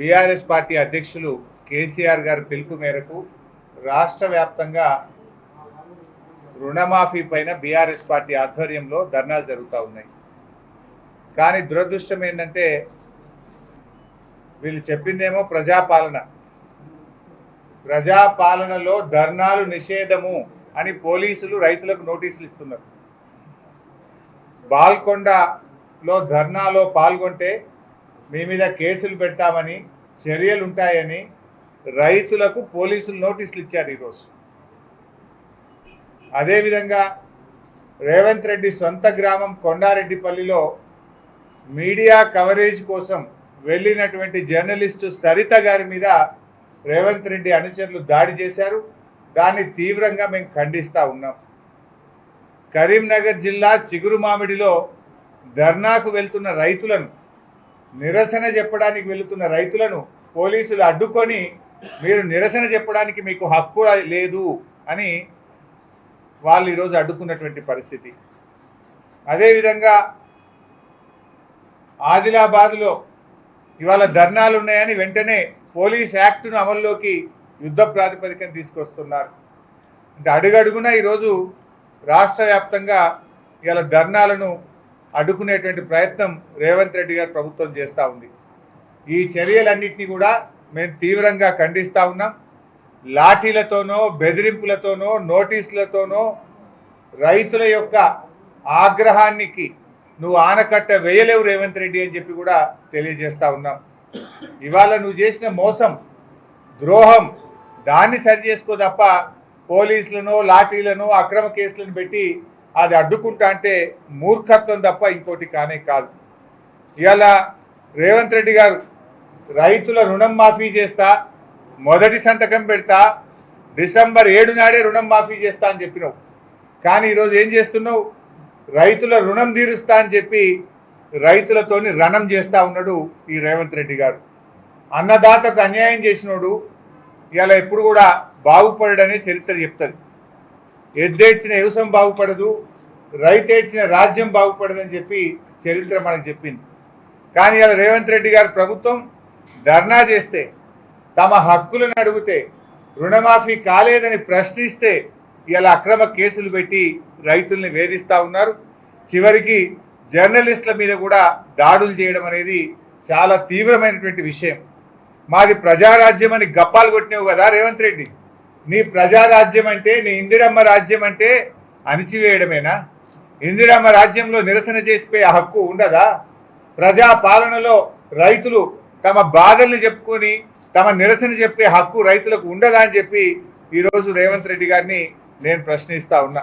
BRS party అధ్యక్షులు కేసీఆర్ గారి పిలుపు మేరకు రాష్ట్ర వ్యాప్తంగా రుణమాఫీ పైన బీఆర్ఎస్ పార్టీ ఆధ్వర్యంలో ధర్నాలు జరుగుతూ ఉన్నాయి. కానీ దురదృష్టం ఏంటంటే వీళ్ళు చెప్పిందేమో ప్రజాపాలన. ప్రజాపాలనలో ధర్నాలు నిషేధము అని పోలీసులు రైతులకు నోటీసులు ఇస్తున్నారు. బాల్కొండలో ధర్నాలో పాల్గొంటే మీ మీద కేసులు పెడతామని చర్యలు ఉంటాయని రైతులకు పోలీసులు నోటీసులు ఇచ్చారు ఈరోజు. అదేవిధంగా రేవంత్ రెడ్డి సొంత గ్రామం కొండారెడ్డిపల్లిలో మీడియా కవరేజ్ కోసం వెళ్ళినటువంటి జర్నలిస్టు సరిత గారి మీద రేవంత్ రెడ్డి అనుచరులు దాడి చేశారు. దాన్ని తీవ్రంగా మేము ఖండిస్తూ ఉన్నాం. కరీంనగర్ జిల్లా చిగురుమామిడిలో ధర్నాకు వెళ్తున్న రైతులను నిరసన చెప్పడానికి వెళుతున్న రైతులను పోలీసులు అడ్డుకొని మీరు నిరసన చెప్పడానికి మీకు హక్కు లేదు అని వాళ్ళు ఈరోజు అడ్డుకున్నటువంటి పరిస్థితి. అదేవిధంగా ఆదిలాబాద్లో ఇవాళ ధర్నాలు ఉన్నాయని వెంటనే పోలీస్ యాక్ట్ను అమల్లోకి యుద్ధ ప్రాతిపదికన తీసుకొస్తున్నారు. అంటే అడుగడుగున ఈరోజు రాష్ట్ర వ్యాప్తంగా ఇవాళ ధర్నాలను అడ్డుకునేటువంటి ప్రయత్నం రేవంత్ రెడ్డి గారు ప్రభుత్వం చేస్తూ ఉంది. ఈ చర్యలన్నింటినీ కూడా మేము తీవ్రంగా ఖండిస్తూ ఉన్నాం. లాఠీలతోనో బెదిరింపులతోనో నోటీసులతోనో రైతుల యొక్క ఆగ్రహానికి నువ్వు ఆనకట్ట వేయలేవు రేవంత్ రెడ్డి అని చెప్పి కూడా తెలియజేస్తూ ఉన్నాం. ఇవాళ నువ్వు చేసిన మోసం ద్రోహం దాన్ని సరి చేసుకో తప్ప పోలీసులను లాఠీలను అక్రమ కేసులను పెట్టి అది అడ్డుకుంటా అంటే మూర్ఖత్వం తప్ప ఇంకోటి కానే కాదు. ఇవాళ రేవంత్ రెడ్డి గారు రైతుల రుణం మాఫీ చేస్తా మొదటి సంతకం పెడతా డిసెంబర్ ఏడు నాడే రుణం మాఫీ చేస్తా అని చెప్పినావు. కానీ ఈరోజు ఏం చేస్తున్నావు? రైతుల రుణం తీరుస్తా అని చెప్పి రైతులతోని రణం చేస్తా ఉన్నాడు ఈ రేవంత్ రెడ్డి గారు. అన్నదాతకు అన్యాయం చేసినోడు ఇలా ఎప్పుడు కూడా బాగుపడడనే చరిత్ర చెప్తుంది. ఎద్దేడ్చిన వ్యవసాయం బాగుపడదు రైతేడ్చిన రాజ్యం బాగుపడదని చెప్పి చరిత్ర మనకు చెప్పింది. కానీ ఇలా రేవంత్ రెడ్డి గారి ప్రభుత్వం ధర్నా చేస్తే తమ హక్కులను అడిగితే రుణమాఫీ కాలేదని ప్రశ్నిస్తే ఇలా అక్రమ కేసులు పెట్టి రైతుల్ని వేధిస్తూ ఉన్నారు. చివరికి జర్నలిస్టుల మీద కూడా దాడులు చేయడం అనేది చాలా తీవ్రమైనటువంటి విషయం. మాది ప్రజారాజ్యం అని గప్పాలు కొట్టినావు కదా రేవంత్ రెడ్డి. నీ ప్రజారాజ్యం అంటే నీ ఇందిరమ్మ రాజ్యం అంటే అణిచివేయడమేనా? ఇందిరమ్మ రాజ్యంలో నిరసన చేసిపోయే హక్కు ఉండదా? ప్రజా పాలనలో రైతులు తమ బాధల్ని చెప్పుకొని తమ నిరసన చెప్పే హక్కు రైతులకు ఉండదా అని చెప్పి ఈరోజు రేవంత్ రెడ్డి గారిని నేను ప్రశ్నిస్తా ఉన్నా.